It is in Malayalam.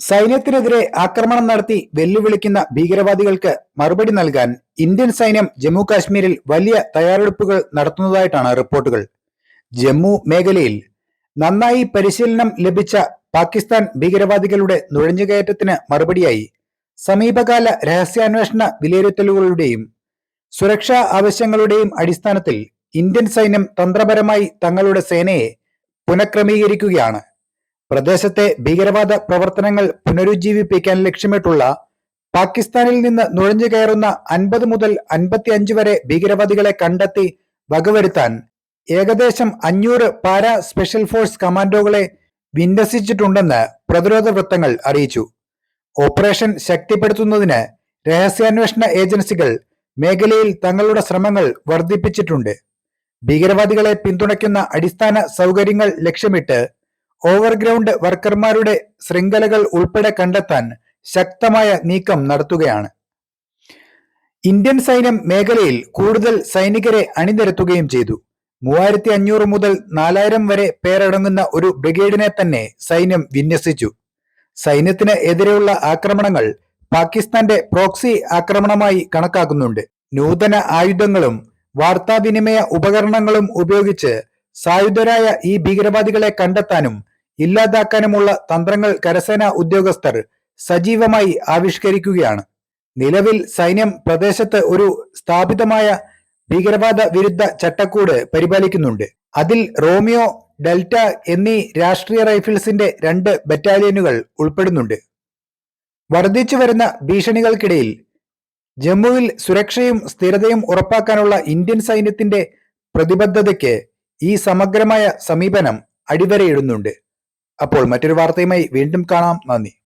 സൈന്യത്തിനെതിരെ ആക്രമണം നടത്തി വെല്ലുവിളിക്കുന്ന ഭീകരവാദികൾക്ക് മറുപടി നൽകാൻ ഇന്ത്യൻ സൈന്യം ജമ്മു കാശ്മീരിൽ വലിയ തയ്യാറെടുപ്പുകൾ നടത്തുന്നതായിട്ടാണ് റിപ്പോർട്ടുകൾ. ജമ്മു മേഖലയിൽ നന്നായി പരിശീലനം ലഭിച്ച പാകിസ്ഥാൻ ഭീകരവാദികളുടെ നുഴഞ്ഞുകയറ്റത്തിന് മറുപടിയായി സമീപകാല രഹസ്യാന്വേഷണ വിലയിരുത്തലുകളുടെയും സുരക്ഷാ ആവശ്യങ്ങളുടെയും അടിസ്ഥാനത്തിൽ ഇന്ത്യൻ സൈന്യം തന്ത്രപരമായി തങ്ങളുടെ സേനയെ പുനഃക്രമീകരിക്കുകയാണ്. പ്രദേശത്തെ ഭീകരവാദ പ്രവർത്തനങ്ങൾ പുനരുജ്ജീവിപ്പിക്കാൻ ലക്ഷ്യമിട്ടുള്ള പാകിസ്ഥാനിൽ നിന്ന് നുഴഞ്ഞു കയറുന്ന അൻപത് മുതൽ അൻപത്തി അഞ്ച് വരെ ഭീകരവാദികളെ കണ്ടെത്തി വകവരുത്താൻ ഏകദേശം അഞ്ഞൂറ് പാരാ സ്പെഷ്യൽ ഫോഴ്സ് കമാൻഡോകളെ വിന്യസിച്ചിട്ടുണ്ടെന്ന് പ്രതിരോധ വൃത്തങ്ങൾ അറിയിച്ചു. ഓപ്പറേഷൻ ശക്തിപ്പെടുത്തുന്നതിന് രഹസ്യാന്വേഷണ ഏജൻസികൾ മേഖലയിൽ തങ്ങളുടെ ശ്രമങ്ങൾ വർദ്ധിപ്പിച്ചിട്ടുണ്ട്. ഭീകരവാദികളെ പിന്തുണയ്ക്കുന്ന അടിസ്ഥാന സൗകര്യങ്ങൾ ലക്ഷ്യമിട്ട് ഓവർഗ്രൗണ്ട് വർക്കർമാരുടെ ശൃംഖലകൾ ഉൾപ്പെടെ കണ്ടെത്താൻ ശക്തമായ നീക്കം നടത്തുകയാണ്. ഇന്ത്യൻ സൈന്യം മേഖലയിൽ കൂടുതൽ സൈനികരെ അണിനിരത്തുകയും ചെയ്തു. മൂവായിരത്തി അഞ്ഞൂറ് മുതൽ നാലായിരം വരെ പേരടങ്ങുന്ന ഒരു ബ്രിഗേഡിനെ തന്നെ സൈന്യം വിന്യസിച്ചു. സൈന്യത്തിന് എതിരെയുള്ള ആക്രമണങ്ങൾ പാകിസ്ഥാന്റെ പ്രോക്സി ആക്രമണമായി കണക്കാക്കുന്നുണ്ട്. നൂതന ആയുധങ്ങളും വാർത്താവിനിമയ ഉപകരണങ്ങളും ഉപയോഗിച്ച് സായുധരായ ഈ ഭീകരവാദികളെ കണ്ടെത്താനും ഇല്ലാതാക്കാനുമുള്ള തന്ത്രങ്ങൾ കരസേനാ ഉദ്യോഗസ്ഥർ സജീവമായി ആവിഷ്കരിക്കുകയാണ്. നിലവിൽ സൈന്യം പ്രദേശത്ത് ഒരു സ്ഥാപിതമായ ഭീകരവാദ വിരുദ്ധ ചട്ടക്കൂട് പരിപാലിക്കുന്നുണ്ട്. അതിൽ റോമിയോ ഡെൽറ്റ എന്നീ രാഷ്ട്രീയ റൈഫിൾസിന്റെ രണ്ട് ബറ്റാലിയനുകൾ ഉൾപ്പെടുന്നുണ്ട്. വർദ്ധിച്ചു വരുന്ന ഭീഷണികൾക്കിടയിൽ ജമ്മുവിൽ സുരക്ഷയും സ്ഥിരതയും ഉറപ്പാക്കാനുള്ള ഇന്ത്യൻ സൈന്യത്തിന്റെ പ്രതിബദ്ധതയ്ക്ക് ഈ സമഗ്രമായ സമീപനം അടിവരയിടുന്നുണ്ട്. അപ്പോൾ മറ്റൊരു വാർത്തയുമായി വീണ്ടും കാണാം. നന്ദി.